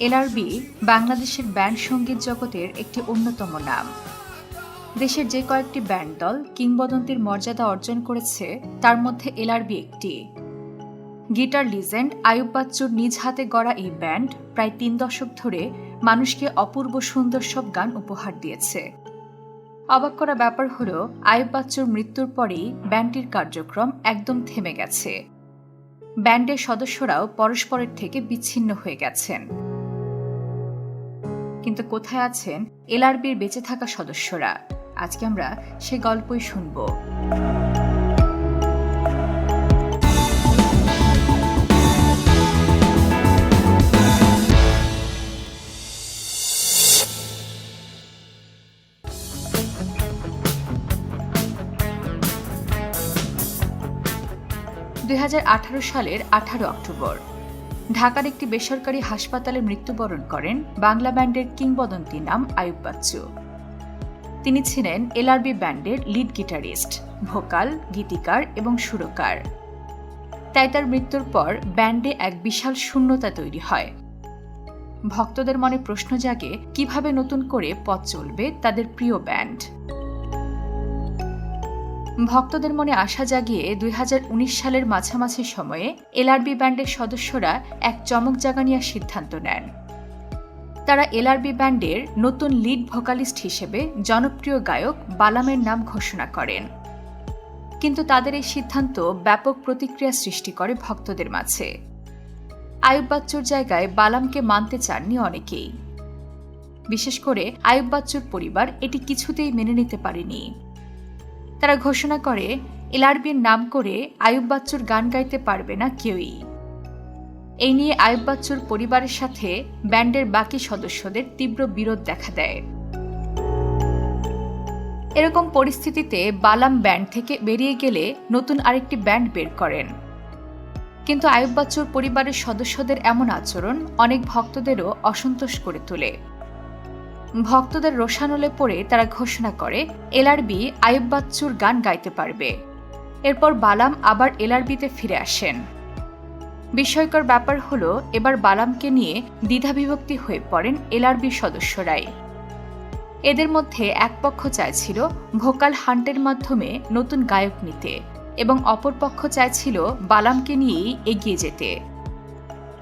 LRB বাংলাদেশের band সংগীত জগতের একটি অন্যতম নাম। দেশের যে কয়েকটি ব্যান্ড দল কিংবদন্তির মর্যাদা অর্জন করেছে, তার মধ্যে এলআরবি একটি। গিটার লিজেন্ড আয়ুব বাচ্চুর নিজ হাতে গড়া এই ব্যান্ড প্রায় তিন দশক ধরে মানুষকে অপূর্ব সুন্দর সব গান উপহার দিয়েছে। অবাক করা ব্যাপার হলো আয়ুব বাচ্চুর মৃত্যুর পরেই ব্যান্ডটির কার্যক্রম একদম থেমে গেছে। ব্যান্ডের সদস্যরাও পরস্পরের থেকে বিচ্ছিন্ন হয়ে গেছেন। কিন্তু কোথায় আছেন এলআরবির বেঁচে থাকা সদস্যরা? আজকে আমরা সে গল্পই শুনব। দুই হাজার আঠারো সালের আঠারো অক্টোবর। ঢাকার একটি বেসরকারি হাসপাতালে মৃত্যুবরণ করেন বাংলা ব্যান্ডের কিংবদন্তি নাম আয়ুব বাচ্চু। তিনি ছিলেন এলআরবি ব্যান্ডের লিড গিটারিস্ট, ভোকাল, গীতিকার এবং সুরকার। তাই তার মৃত্যুর পর ব্যান্ডে এক বিশাল শূন্যতা তৈরি হয়। ভক্তদের মনে প্রশ্ন জাগে, কীভাবে নতুন করে পথ চলবে তাদের প্রিয় ব্যান্ড? ভক্তদের মনে আশা জাগিয়ে দুই হাজার উনিশ সালের মাঝামাঝি সময়ে এলআরবি ব্যান্ডের সদস্যরা এক চমক জাগানিয়ার সিদ্ধান্ত নেন। তারা এলআরবি ব্যান্ডের নতুন লিড ভোকালিস্ট হিসেবে জনপ্রিয় গায়ক বালামের নাম ঘোষণা করেন। কিন্তু তাদের এই সিদ্ধান্ত ব্যাপক প্রতিক্রিয়া সৃষ্টি করে ভক্তদের মাঝে। আয়ুব বাচ্চুর জায়গায় বালামকে মানতে চাননি অনেকেই। বিশেষ করে আয়ুব বাচ্চুর পরিবার এটি কিছুতেই মেনে নিতে পারেনি। তারা ঘোষণা করে, এলআরবির নাম করে আয়ুব বাচ্চুর গান গাইতে পারবে না কেউই। এই নিয়ে আয়ুব বাচ্চুর পরিবারের সাথে ব্যান্ডের বাকি সদস্যদের তীব্র বিরোধ দেখা দেয়। এরকম পরিস্থিতিতে বালাম ব্যান্ড থেকে বেরিয়ে গেলে নতুন আরেকটি ব্যান্ড বের করেন। কিন্তু আয়ুব বাচ্চুর পরিবারের সদস্যদের এমন আচরণ অনেক ভক্তদেরও অসন্তোষ করে তোলে। ভক্তদের রোশানলে পড়ে তারা ঘোষণা করে এলআরবি আয়ুব বাচ্চুর গান গাইতে পারবে। এরপর বালাম আবার এলআরবিতে ফিরে আসেন। বিস্ময়কর ব্যাপার হলো, এবার বালামকে নিয়ে দ্বিধাবিভক্তি হয়ে পড়েন এলআরবির সদস্যরাই। এদের মধ্যে এক পক্ষ চাইছিল ভোকাল হান্টের মাধ্যমে নতুন গায়ক নিতে এবং অপর পক্ষ চাইছিল বালামকে নিয়েই এগিয়ে যেতে।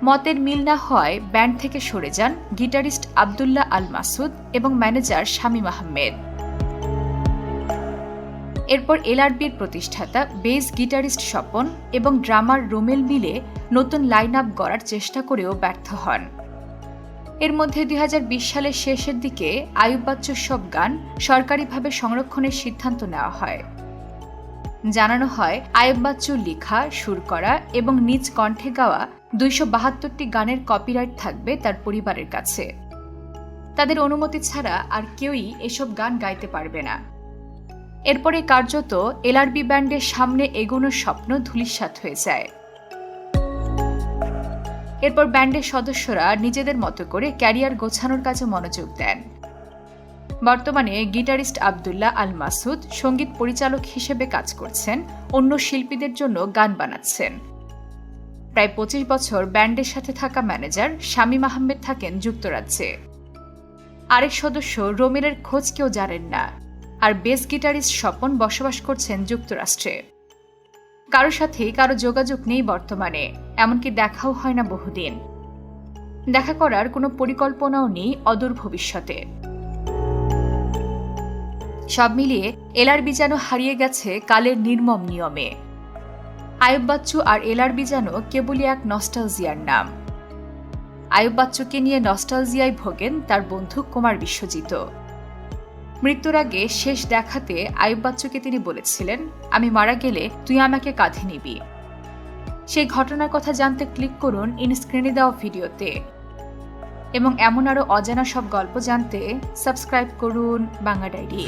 মতের মিল না হয় ব্যান্ড থেকে সরে যান গিটারিস্ট আবদুল্লাহ আল মাসুদ এবং ম্যানেজার শামীম আহমেদ। এরপর এলআরবির প্রতিষ্ঠাতা, বেস গিটারিস্ট স্বপন এবং ড্রামার রোমেল মিলে নতুন লাইন আপ গড়ার চেষ্টা করেও ব্যর্থ হন। এর মধ্যে দুই হাজার বিশ সালের শেষের দিকে আয়ুব বাচ্চুর সব গান সরকারিভাবে সংরক্ষণের সিদ্ধান্ত নেওয়া হয়। জানানো হয় আয়ুব বাচ্চু লেখা, সুর করা এবং নিজ কণ্ঠে গাওয়া দুইশো বাহাত্তরটি গানের কপিরাইট থাকবে তার পরিবারের কাছে। তাদের অনুমতি ছাড়া আর কেউই এসব গান গাইতে পারবে না। এরপরে কার্যত এলআরবি ব্যান্ডের সামনে এগোনোর স্বপ্ন ধূলিসাৎ হয়ে যায়। এরপর ব্যান্ডের সদস্যরা নিজেদের মতো করে ক্যারিয়ার গোছানোর কাজে মনোযোগ দেন। বর্তমানে গিটারিস্ট আবদুল্লাহ আল মাসুদ সংগীত পরিচালক হিসেবে কাজ করছেন, অন্য শিল্পীদের জন্য গান বানাচ্ছেন। প্রায় পঁচিশ বছর ব্যান্ডের সাথে থাকা ম্যানেজার শামীম আহমেদ থাকেন যুক্তরাজ্যে। আরেক সদস্য রোমেলের খোঁজ কেউ জানেন না, আর বেস গিটারিস্ট স্বপন বসবাস করছেন যুক্তরাষ্ট্রে। কারও সাথেই কারও যোগাযোগ নেই বর্তমানে, এমনকি দেখাও হয় না বহুদিন। দেখা করার কোনো পরিকল্পনাও নেই অদূর ভবিষ্যতে। সব মিলিয়ে এলআরবি যেন হারিয়ে গেছে কালের নির্মম নিয়মে। আয়ুব বাচ্চু আর এলআরবি যেন কেবলই এক নস্টালজিয়ার নাম। আয়ুব বাচ্চুকে নিয়ে নস্টালজিয়ায় ভোগেন তার বন্ধু কুমার বিশ্বজিৎ। মৃত্যুর আগে শেষ দেখাতে আয়ুব বাচ্চুকে তিনি বলেছিলেন, আমি মারা গেলে তুই আমাকে কাঁধে নিবি। সেই ঘটনার কথা জানতে ক্লিক করুন ইনস্ক্রিনে দেওয়া ভিডিওতে। এবং এমন আরও অজানা সব গল্প জানতে সাবস্ক্রাইব করুন বাংলা ডায়েরি